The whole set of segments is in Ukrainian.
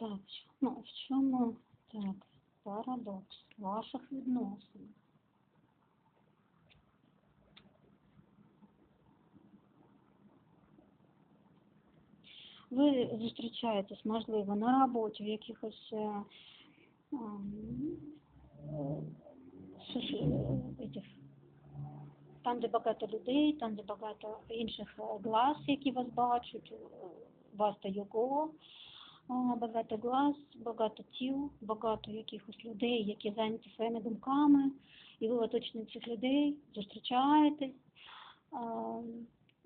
Так, чому, в чому так, парадокс ваших відносин? Ви зустрічаєтесь, можливо, на роботі, в якихось е, е, этих, там, де багато людей, там, де багато інших е, глаз, які вас бачать, е, вас та його, а, багато глаз, багато тіл, багато якихось людей, які зайняті своїми думками, і ви оточені цих людей, зустрічаєтесь,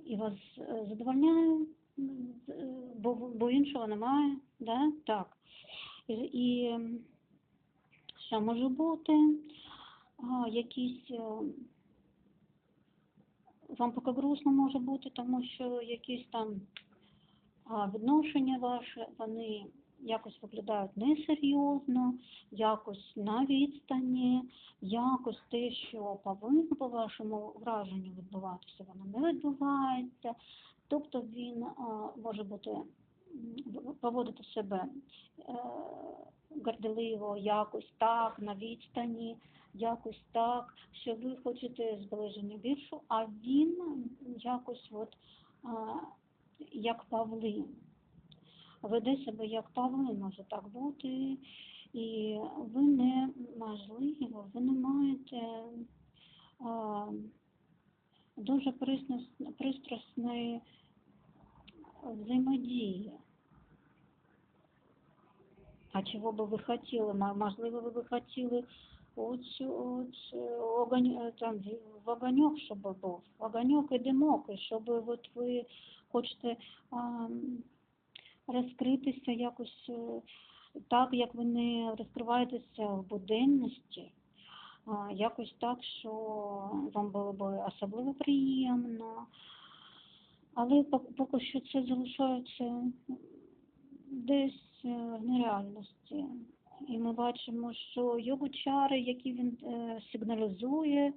і вас е, задовольняє, бо, бо іншого немає, да? так. І, і що може бути? Якісь е, вам поки грустно може бути, тому що якісь там а, відношення ваші, вони якось виглядають несерйозно, якось на відстані, якось те, що повинно по вашому враженню відбуватися, воно не відбувається. Тобто він а, може бути поводити себе е, горделиво, якось так, на відстані, якось так, що ви хочете зближення більшу, а він якось от а, як павлин. Веде себе як павлин, може так бути, і ви не можливо, ви не маєте а, дуже пристрас- пристрасної взаємодії. А чого би ви хотіли? Можливо, ви би хотіли от, от, е, огонь, там, в огоньок, щоб був, огоньок і димок, і щоб от ви хочете розкритися якось е, так, як ви не розкриваєтеся в буденності, якось так, що вам було б особливо приємно. Але поки що це залишається десь е, в нереальності. І ми бачимо, що його чари, які він е, сигналізує,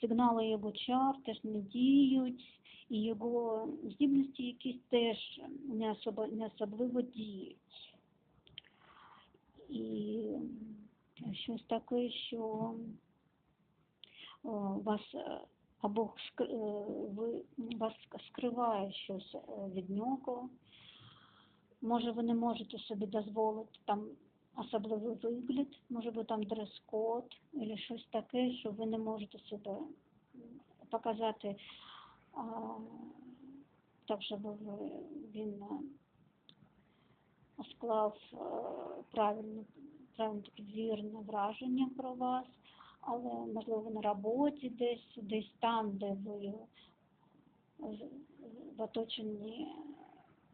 сигнали його чар теж не діють, і його здібності якісь теж не, особо, не особливо діють. І щось таке, що о, вас е, або е, ви, вас скриває щось е, від нього, може ви не можете собі дозволити там особливий вигляд, може бути там дрес-код, або щось таке, що ви не можете себе показати так, щоб він е, склав правильне, правильне вірне враження про вас, але можливо на роботі десь, десь там, де ви в оточенні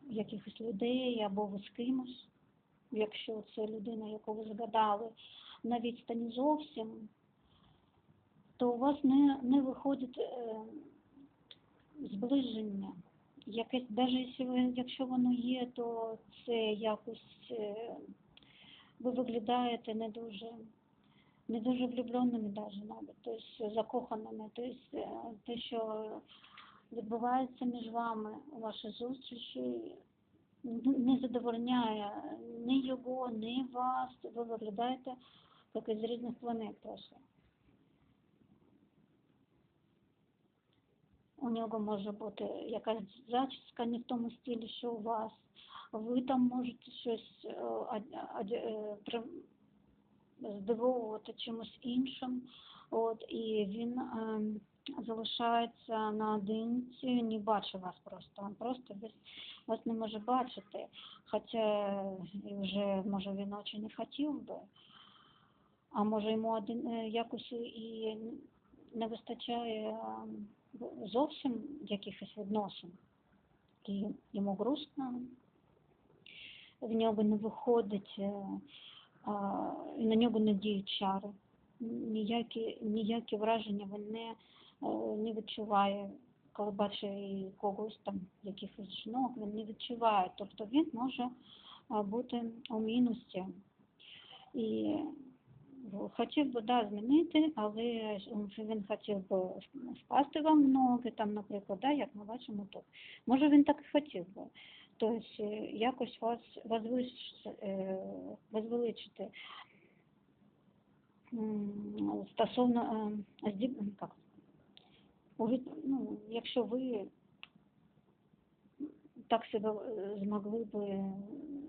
якихось людей або ви з кимось, якщо це людина, яку ви згадали, на відстані зовсім, то у вас не, не виходить е, зближення. Якесь, навіть якщо, воно є, то це якось е, ви виглядаєте не дуже не дуже влюбленими навіть навіть, тобто закоханими, тобто е, те, що відбувається між вами у вашій зустрічі, не задовольняє ні його, ні вас. Ви виглядаєте як із різних планет просто. У нього може бути якась зачіска не в тому стилі, що у вас. Ви там можете щось е, е, здивовувати чимось іншим. От, і він ем, залишається наодинці, не бачить вас просто. Він просто без, вас не може бачити. Хоча і вже, може, він дуже не хотів би. А може йому один е, якось і не вистачає ем, зовсім якихось відносин. І йому грустно, в нього не виходить, е, на нього не діють чари. Ніякі, ніякі враження він не, е, не відчуває, коли бачить когось там, якихось жінок, він не відчуває. Тобто він може бути у мінусі. І хотів би да, змінити, але він хотів би впасти вам ноги, там, наприклад, да, як ми бачимо тут. Може він так і хотів би. тобто якось вас е, возвеличити стосовно е, як? Ну, якщо ви так себе змогли би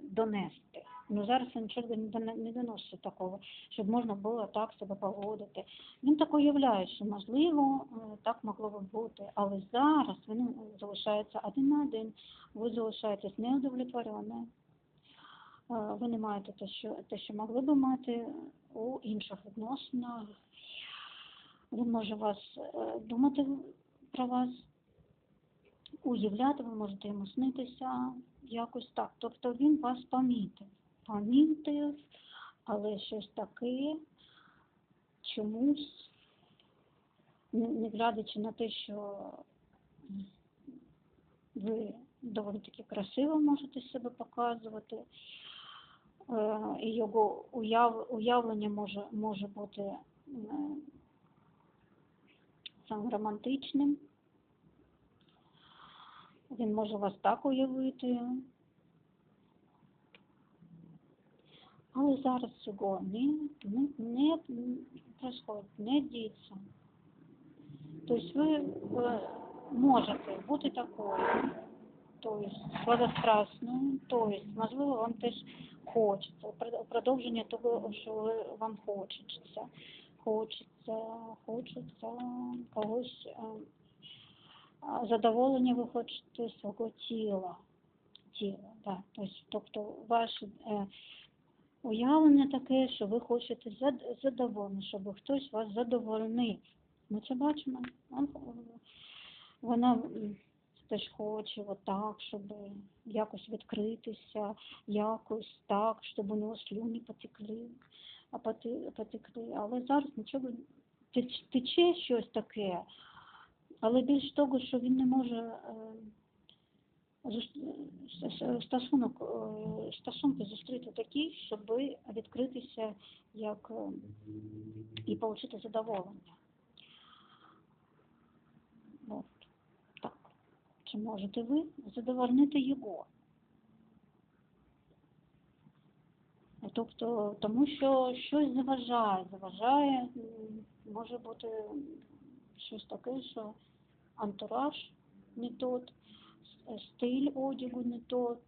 донести. Ну зараз він нічого не доносить такого, щоб можна було так себе поводити. Він так уявляє, що можливо е, так могло би бути, але зараз він залишається один на один, ви залишаєтесь неудовлетвореною. Е, Ви не маєте те, що, те, що могли би мати у інших відносинах. Він може вас е, думати про вас, уявляти, ви можете йому снитися якось так. Тобто він вас помітив. Помітив, але щось таке чомусь, не, не на те, що ви доволі таки красиво можете себе показувати, е, і його уяв, уявлення може, може бути е, саме романтичним. Він може вас так уявити. Але зараз цього не, не, не не діється. Тобто ви можете бути такою, тобто сладострастною, тобто, можливо, вам теж хочеться, прод- продовження того, що ви, вам хочеться. Хочеться, хочеться когось, задоволення ви хочете свого тіла. тіла да. тобто, тобто ваше е, уявлення таке, що ви хочете зад- задоволення, щоб хтось вас задовольнив. Ми це бачимо. Вона теж хоче отак, щоб якось відкритися, якось так, щоб у нього слюні потекли, а потекли. Але зараз нічого теч- тече щось таке, але більш того, що він не може е, стосунок, е, стосунки зустріти такі, щоб відкритися як е, і отримати задоволення. От. Так. Чи можете ви задовольнити його? Тобто, тому що щось заважає, заважає, може бути щось таке, що антураж не тот, стиль одягу не тот,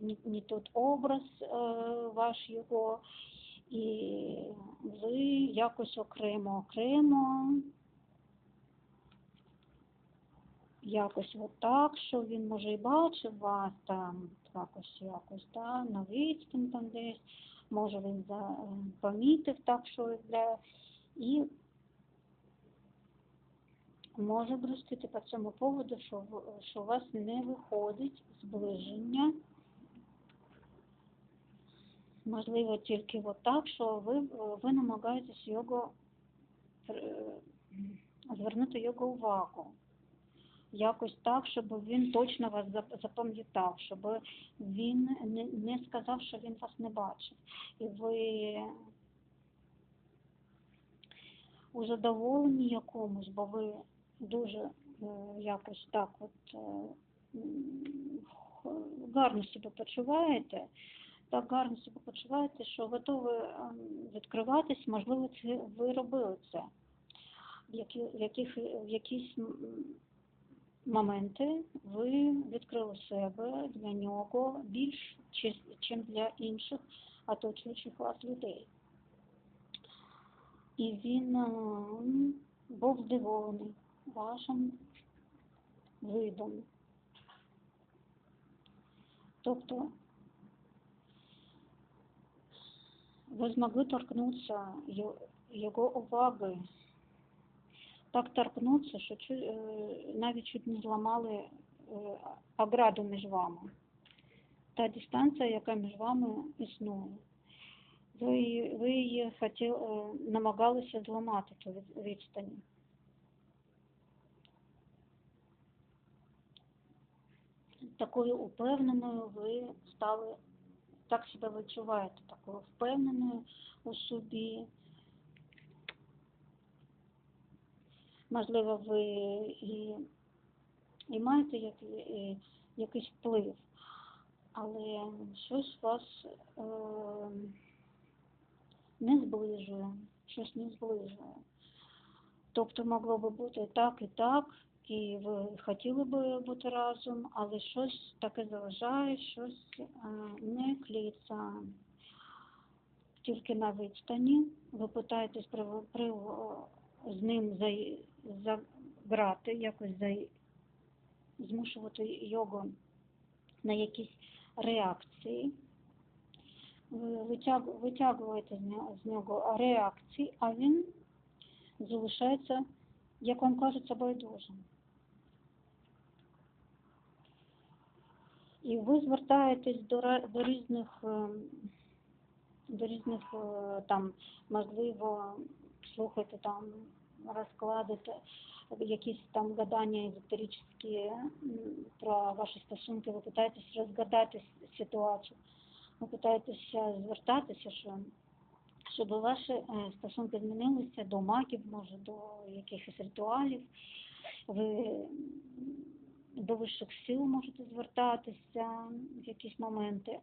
не, не тот образ е, ваш його, і ви якось окремо, окремо, якось отак, що він може і бачив вас там, якось, якось, да, на там десь, може він е, помітив так, що для, і може грустити по цьому поводу, що, що у вас не виходить зближення, можливо, тільки отак, що ви, ви намагаєтесь його, е, звернути його увагу якось так, щоб він точно вас запам'ятав, щоб він не, не сказав, що він вас не бачив. І ви у задоволенні якомусь, бо ви дуже е, якось так от е, гарно себе почуваєте, так гарно себе почуваєте, що готові ем, відкриватись, можливо, це ви робили це. В, яких, в якісь моменти ви відкрили себе для нього більш, ніж для інших оточуючих вас людей. І він е, був здивований вашим видом. Тобто ви змогли торкнутися його уваги так торкнуться, що е, навіть чуть не зламали е, ограду між вами. Та дистанція, яка між вами існує. Ви, ви її хотіли, е, намагалися зламати ту від- відстані. Такою упевненою ви стали, так себе відчуваєте, такою впевненою у собі, можливо, ви і, і маєте як, і, якийсь вплив, але щось вас е, не зближує, щось не зближує. Тобто могло би бути так і так, і хотіли би бути разом, але щось таке заважає, щось е, не клеїться. Тільки на відстані ви питаєтесь при, при, з ним за, заграти, якось за, змушувати його на якісь реакції. Ви витяг, витягуєте з нього, реакції, а він залишається, як вам кажеться, байдужим. І ви звертаєтесь до, до різних, ем, до різних е, там, можливо, слухайте там розкладите якісь там гадання езотеричні м, про ваші стосунки, ви питаєтесь розгадати ситуацію. Ви питаєтеся звертатися, що щоб ваші е, стосунки змінилися до магів, може, до якихось ритуалів. Ви до вищих сил можете звертатися в якісь моменти,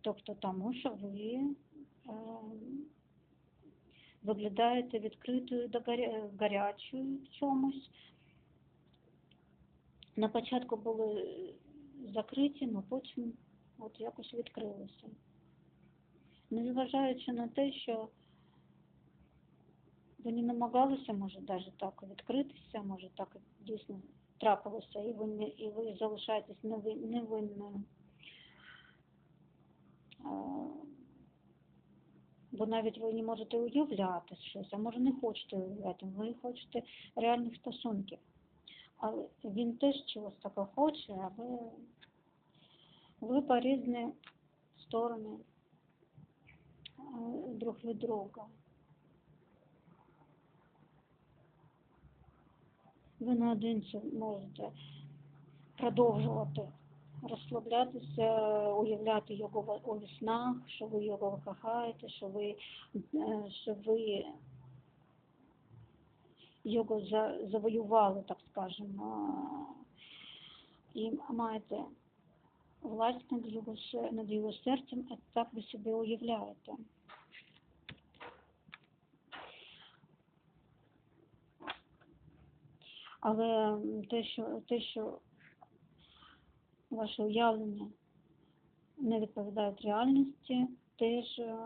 тобто тому, що ви е, виглядаєте відкритою до гаря- гарячою в чомусь. На початку були закриті, але потім от якось відкрилися. Незважаючи на те, що ви не намагалися, може, навіть так відкритися, може, так дійсно трапилося, і ви, не, і ви залишаєтесь неви- невинною. Бо навіть ви не можете уявляти щось, а може не хочете уявляти, ви хочете реальних стосунків. Але він теж чогось такого хоче, а ви, ви по різні сторони друг від друга. Ви наодинці можете продовжувати розслаблятися, уявляти його у снах, що ви його кохаєте, що ви, е, що ви його за- завоювали, так скажемо, і маєте власть над його, над його серцем, а так ви собі уявляєте. Але те, що, те, що ваше уявлення не відповідають реальності, теж е,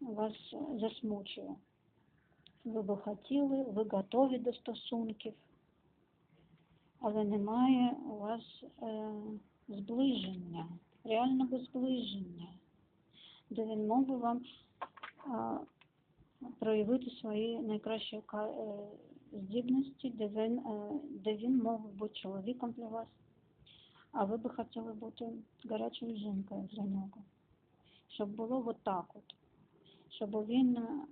вас засмучує. Ви би хотіли, ви готові до стосунків, але немає у вас е, зближення, реального зближення, де він мог би вам проявити свої найкращі е, здібності, де він, е, де він мог бути чоловіком для вас, а ви би хотіли бути гарячою жінкою для нього. Щоб було от так от. Щоб він е,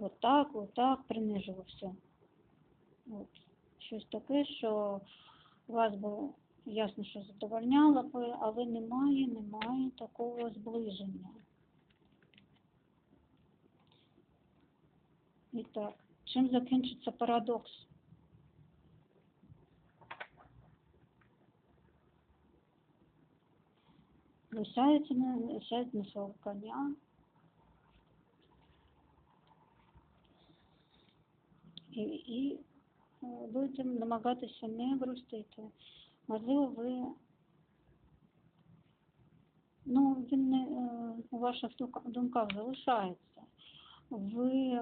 от так, от так принижувався. От. Щось таке, що вас би ясно, що задовольняло би, але немає, немає такого зближення. І так, чим закінчиться парадокс? Ви на, сядете на свого коня і, і е, будете намагатися не грустити. Можливо, ви ну, він не е, у ваших думка- думках залишається. Ви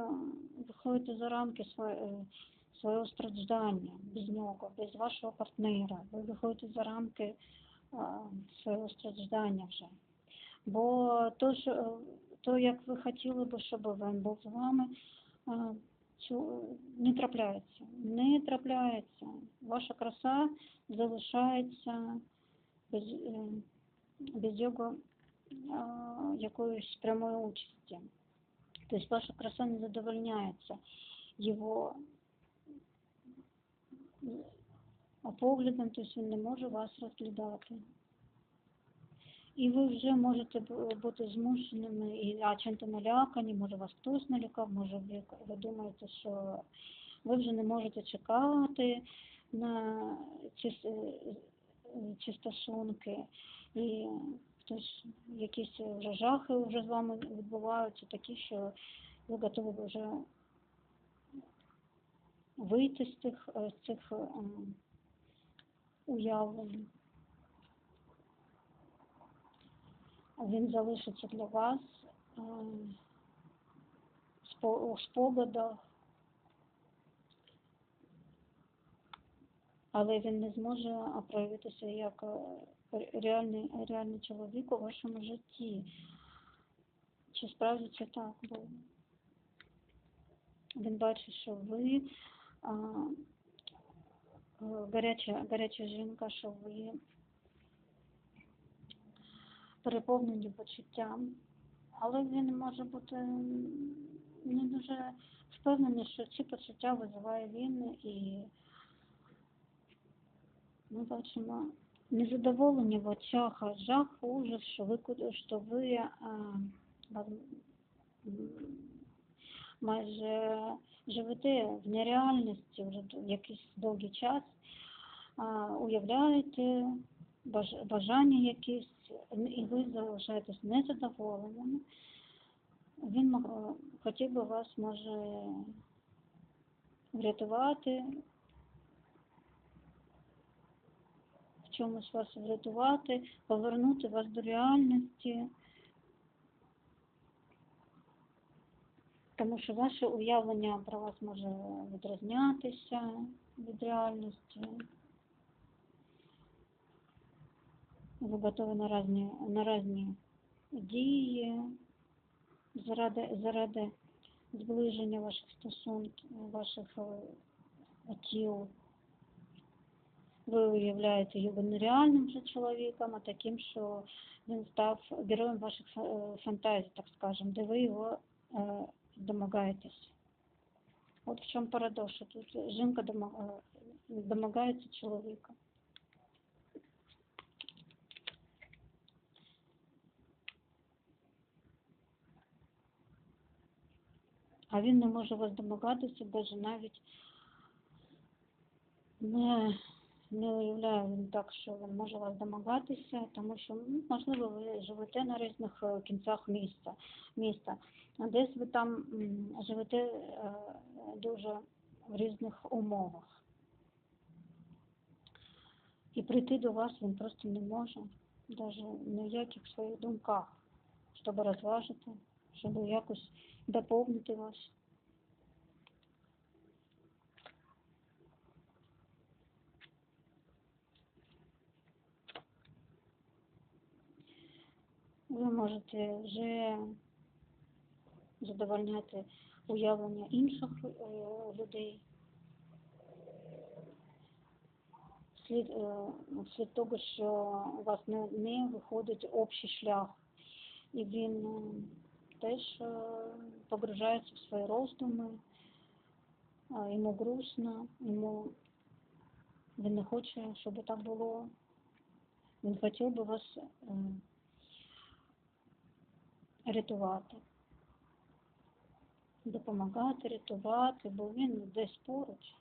виходите за рамки своє, е, страждання без нього, без вашого партнера. Ви виходите за рамки е, свого страждання вже. Бо то, що, то, як ви хотіли би, щоб він був з вами, не трапляється. Не трапляється. Ваша краса залишається без, е, без його якоїсь прямої участі. Тобто ваша краса не задовольняється його е, поглядом, тобто він не може вас розглядати. І ви вже можете бу- бути змушеними, і, а чим-то налякані, може вас хтось налякав, може ви, ви думаєте, що ви вже не можете чекати на ці, с- е, стосунки, і хтось якісь вже жахи вже з вами відбуваються, такі, що ви готові вже вийти з цих, е, з цих ем, уявлень. Він залишиться для вас е, у спогадах, але він не зможе проявитися як е, реальний, реальний чоловік у вашому житті. Чи справді це так було? Він бачить, що ви а, е, гаряча, гаряча жінка, що ви переповнені почуттям, але він може бути не дуже впевнений, що ці почуття визиває він і ми бачимо незадоволення в очах, жах, ужас, що ви, що ви а, майже живете в нереальності вже якийсь довгий час, а, уявляєте баж- бажання якісь, і ви залишаєтесь незадоволеними. Він мог- хотів би вас, може, врятувати, чомусь вас врятувати, повернути вас до реальності. Тому що ваше уявлення про вас може відрізнятися від реальності. Ви готові на різні, на різні дії заради, заради зближення ваших стосунків, ваших е, тіл. Ви уявляєте його не реальним вже чоловіком, а таким, що він став героєм ваших е, фантазій, так скажемо, де ви його домагаєтесь. От в чому парадокс, що тут жінка дома- домагається чоловіка. А він не може вас домагатися, навіть навіть не, не уявляє він так, що він може вас домагатися, тому що, ну, можливо, ви живете на різних е, кінцях міста, міста. Десь ви там живете е, дуже в різних умовах. І прийти до вас він просто не може, навіть ні в яких своїх думках, щоб розважити, щоб якось доповнити вас. Ви можете вже задовольняти уявлення інших е, людей. Слід, е, слід того, що у вас не, не виходить общий шлях, і він е, теж погружається в свої роздуми, йому грустно, йому він не хоче, щоб так було. Він хотів би вас рятувати, допомагати, рятувати, бо він десь поруч.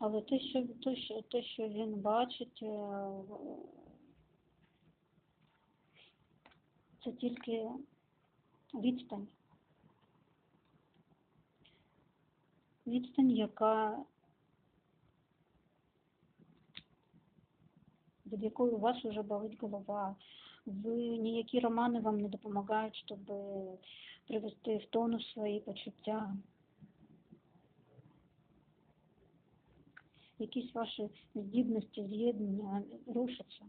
Але те, що, те, що, те, що він бачить, е, це тільки відстань. Відстань, яка від якої у вас вже болить голова. Ви ніякі романи вам не допомагають, щоб привести в тонус свої почуття. Якісь ваші здібності, з'єднання рушаться.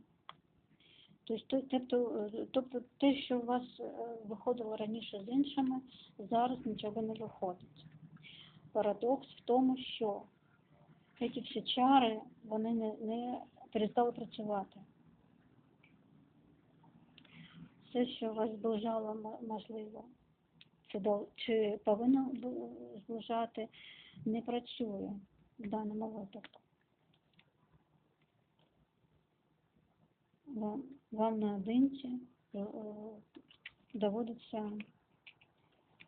Тобто, тобто, те, що у вас е, виходило раніше з іншими, зараз нічого не виходить. Парадокс в тому, що ці всі чари, вони не, не перестали працювати. Все, що вас зближало, можливо, до- чи повинно зближати, не працює в даному випадку. Вам, вам наодинці е, е, доводиться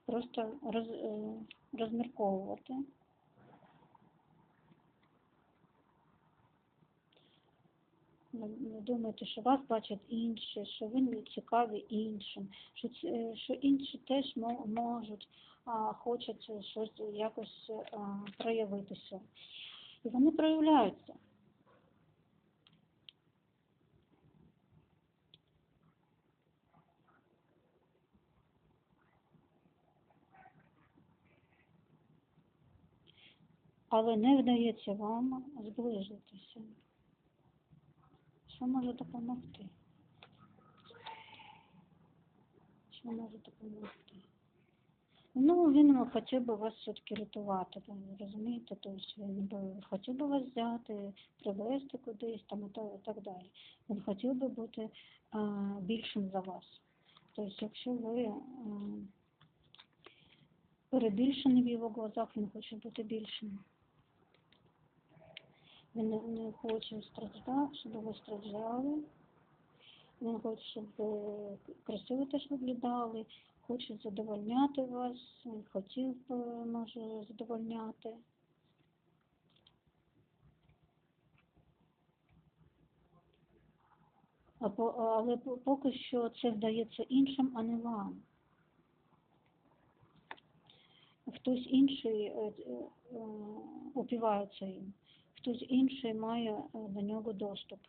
просто роз, е, розмірковувати. Не не думайте, що вас бачать інші, що ви не цікаві іншим, що, е, що інші теж мо- можуть, а, хочуть щось якось а, проявитися. І вони проявляються. Але не вдається вам зближитися. Що може допомогти? Що може допомогти? Ну, він хотів би вас все-таки рятувати, розумієте, тобто він би хотів би вас взяти, привезти кудись там і так далі. Він хотів би бути а, більшим за вас. Тобто, якщо ви а, перебільшені в його глазах, він хоче бути більшим. Він не, хоче страждати, щоб ви страждали. Він хоче, щоб ви красиво теж виглядали, хоче задовольняти вас, хотів би, може, задовольняти. А по- Але поки що це вдається іншим, а не вам. Хтось інший е, е, е, упивається їм, хтось інший має е, до нього доступ.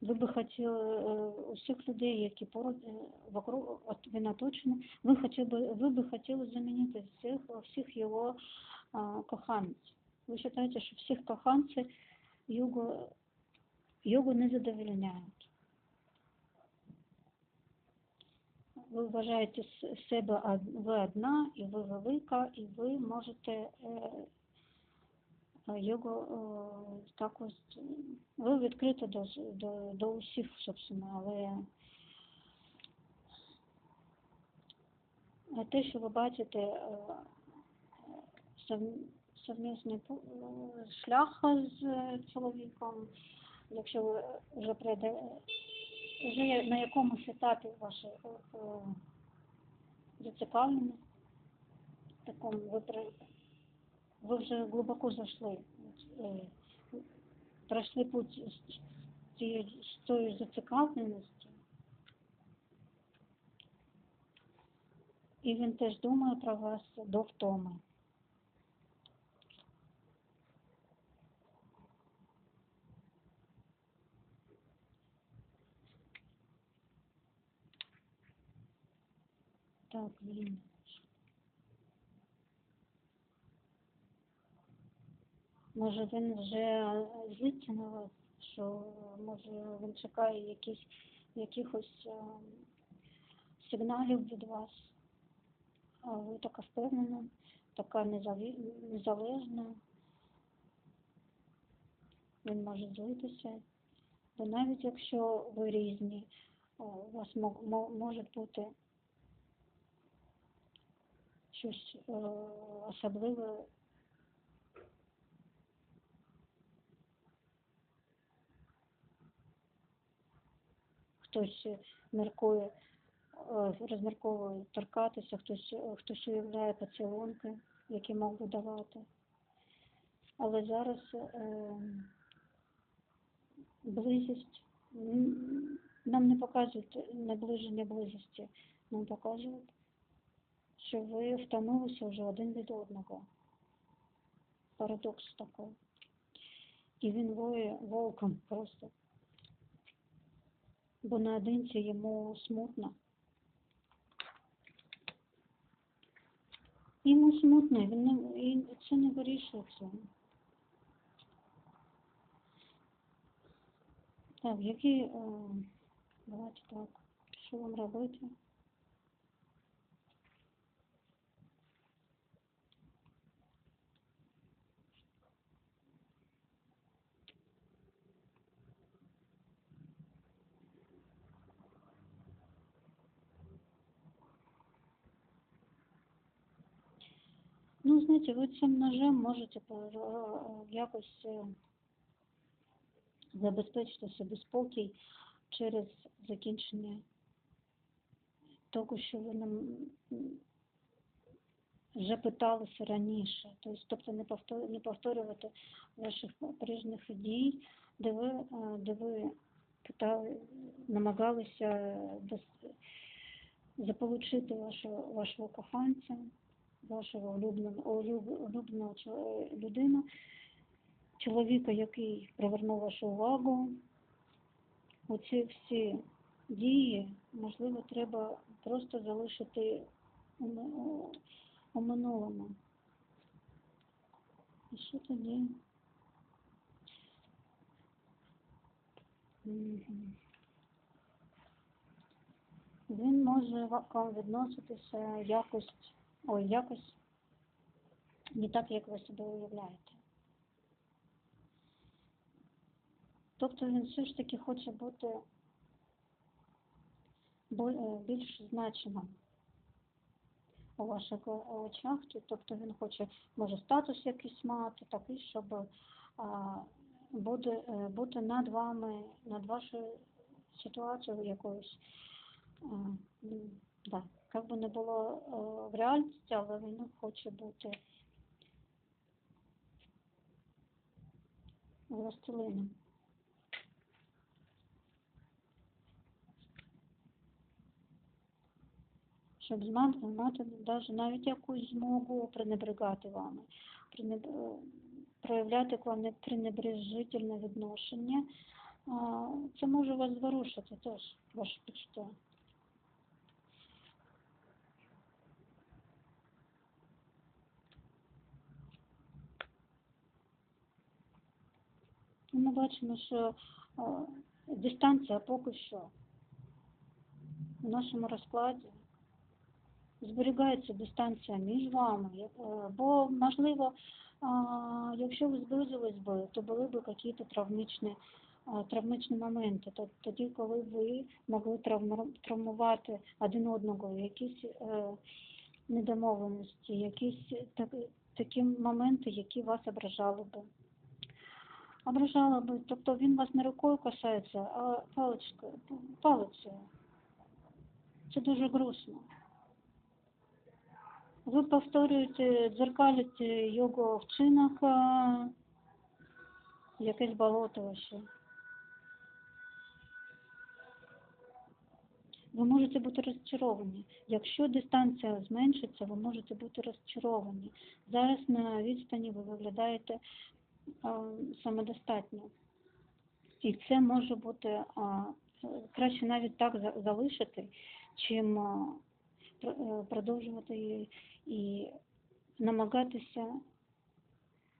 Ви би хотіли е, усіх людей, які поруч е, вокруг от він оточений, ви хотіли ви би хотіли замінити всіх, всіх його а, коханців. Ви вважаєте, що всіх коханців його, його не задовольняють. Ви вважаєте себе ви одна, і ви велика, і ви можете його е, так ось, ви відкриті до, до, до усіх, собственно, але те, що ви бачите совмісний е, шлях з чоловіком, якщо ви вже прийде, вже на якомусь етапі ваша е, е, такому ви, ви вже глибоко зайшли, е, пройшли путь з цією з тою зацікавленістю, і він теж думає про вас до втоми. Так, він. Може він вже злиться на вас, що може він чекає якісь, якихось е, сигналів від вас, а ви така впевнена, така незалежна. Він може злитися. Бо навіть якщо ви різні, у вас мо- мо- може бути щось е, особливе хтось е, міркує, е, розмірковує торкатися, хтось, е, хтось уявляє поцілунки, які мог би давати. Але зараз е, близість нам не показують наближення близості, нам показують, що ви втомилися вже один від одного. Парадокс такий. І він воє волком просто бо наодинці йому смутно. Йому смутно, він не, і це не вирішується. Так, які, е, давайте так, що вам робити? Ну, знаєте, ви цим ножем можете е, якось е, забезпечити собі спокій через закінчення того, що ви нам вже питалися раніше. Тобто, тобто не, повторювати ваших прежніх дій, де ви, е, де ви питали, намагалися заполучити вашого, вашого коханця, вашого улюбленого, улюб- улюбленого людину, чоловіка, який привернув вашу увагу. Оці всі дії, можливо, треба просто залишити у минулому. І що тоді? Він може вам відноситися якось, ой, якось не так, як ви собі уявляєте. Тобто він все ж таки хоче бути е, більш значимим у ваших очах. Тобто він хоче, може, статус якийсь мати, такий, щоб а, буде, е, бути над вами, над вашою ситуацією якоюсь. Не було е, в реальності, але він хоче бути властелином. щоб мати, мати навіть якусь змогу пренебрегати вами, пренеб... е, проявляти к вам не- пренебрежительне відношення. Це може вас зворушити теж, ваше почуття. Ми бачимо, що е, дистанція поки що в нашому розкладі зберігається дистанція між вами, е, бо, можливо, а, якщо ви зблизились би, то були б якісь травмічні, а, травмічні моменти, То- тоді, коли ви могли травму- травмувати один одного, якісь е, недомовленості, якісь так, такі моменти, які вас ображали би. Ображали би, тобто він вас не рукою касається, а паличкою, палицею. Це дуже грустно. Ви повторюєте, дзеркалите його вчинок, якесь болото ще. Ви можете бути розчаровані. Якщо дистанція зменшиться, ви можете бути розчаровані. Зараз на відстані ви виглядаєте самодостатньо. І це може бути краще навіть так за- залишити, чим е, продовжувати і намагатися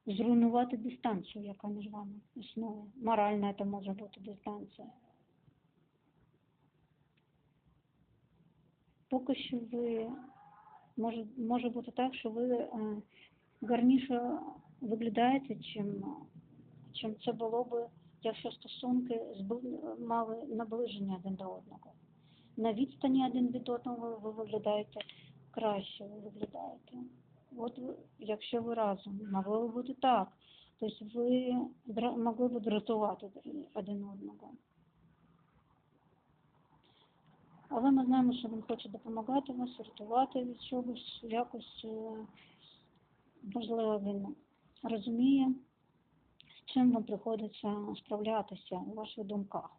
зруйнувати дистанцію, яка між вами існує. Моральна це може бути дистанція. Поки що ви може, може бути так, що ви е, гарніше виглядаєте, чим, чим це було би, якщо стосунки мали наближення один до одного. На відстані один від одного ви виглядаєте краще, ви виглядаєте. От якщо ви разом, могло бути так. Тобто ви могли б дратувати один одного. Але ми знаємо, що він хоче допомагати вас, рятувати від чогось, якось, е, можливо, він розуміє, з чим вам приходиться справлятися у ваших думках.